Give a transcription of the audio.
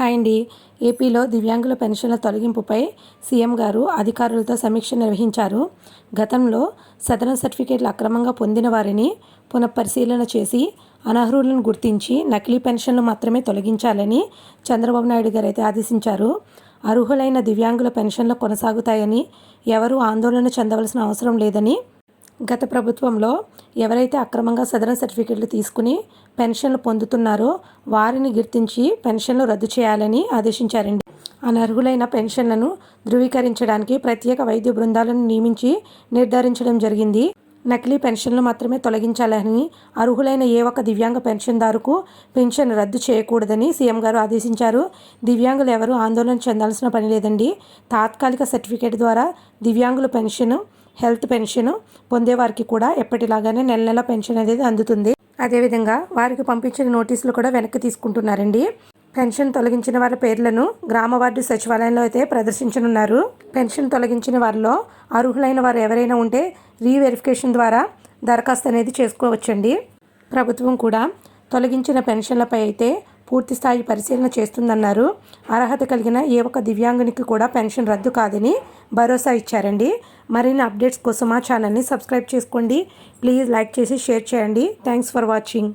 Hi అండి. ఏపీలో దివ్యాంగుల పెన్షన్ల తొలగింపుపై సీఎం గారు అధికారులతో సమీక్ష నిర్వహించారు. గతంలో సదరన్ సర్టిఫికేట్లు అక్రమంగా పొందిన వారిని పునఃపరిశీలన చేసి అనర్హులను గుర్తించి నకిలీ పెన్షన్లు మాత్రమే తొలగించాలని చంద్రబాబు నాయుడు గారు అయితే ఆదేశించారు. అర్హులైన దివ్యాంగుల పెన్షన్లు కొనసాగుతాయని ఎవరూ ఆందోళన చెందవలసిన అవసరం లేదని గత ప్రభుత్వంలో ఎవరైతే అక్రమంగా సదరన్ సర్టిఫికెట్లు తీసుకుని పెన్షన్లు పొందుతున్నారో వారిని గుర్తించి పెన్షన్లు రద్దు చేయాలని ఆదేశించారండి. అనర్హులైన పెన్షన్లను ధృవీకరించడానికి ప్రత్యేక వైద్య బృందాలను నియమించి నిర్ధారించడం జరిగింది. నకిలీ పెన్షన్లు మాత్రమే తొలగించాలని అర్హులైన ఏ ఒక్క దివ్యాంగ పెన్షన్దారుకు పెన్షన్ రద్దు చేయకూడదని సీఎం గారు ఆదేశించారు. దివ్యాంగులు ఎవరు ఆందోళన చెందాల్సిన పని లేదండి. తాత్కాలిక సర్టిఫికేట్ ద్వారా దివ్యాంగుల పెన్షన్ హెల్త్ పెన్షన్ పొందేవారికి కూడా ఎప్పటిలాగానే నెల నెల పెన్షన్ అనేది అందుతుంది. అదేవిధంగా వారికి పంపించిన నోటీసులు కూడా వెనక్కి తీసుకుంటున్నారండి. పెన్షన్ తొలగించిన వారి పేర్లను గ్రామ వార్డు సచివాలయంలో అయితే ప్రదర్శించనున్నారు. పెన్షన్ తొలగించిన వారిలో అర్హులైన వారు ఎవరైనా ఉంటే రీవెరిఫికేషన్ ద్వారా దరఖాస్తు అనేది చేసుకోవచ్చండి. ప్రభుత్వం కూడా తొలగించిన పెన్షన్లపై అయితే పూర్తిస్థాయి పరిశీలన చేస్తుందన్నారు. అర్హత కలిగిన ఏ ఒక్క దివ్యాంగునికి కూడా పెన్షన్ రద్దు కాదని భరోసా ఇచ్చారండి. మరిన్ని అప్డేట్స్ కోసం మా ఛానల్ని సబ్స్క్రైబ్ చేసుకోండి. ప్లీజ్ లైక్ చేసి షేర్ చేయండి. Thanks for watching.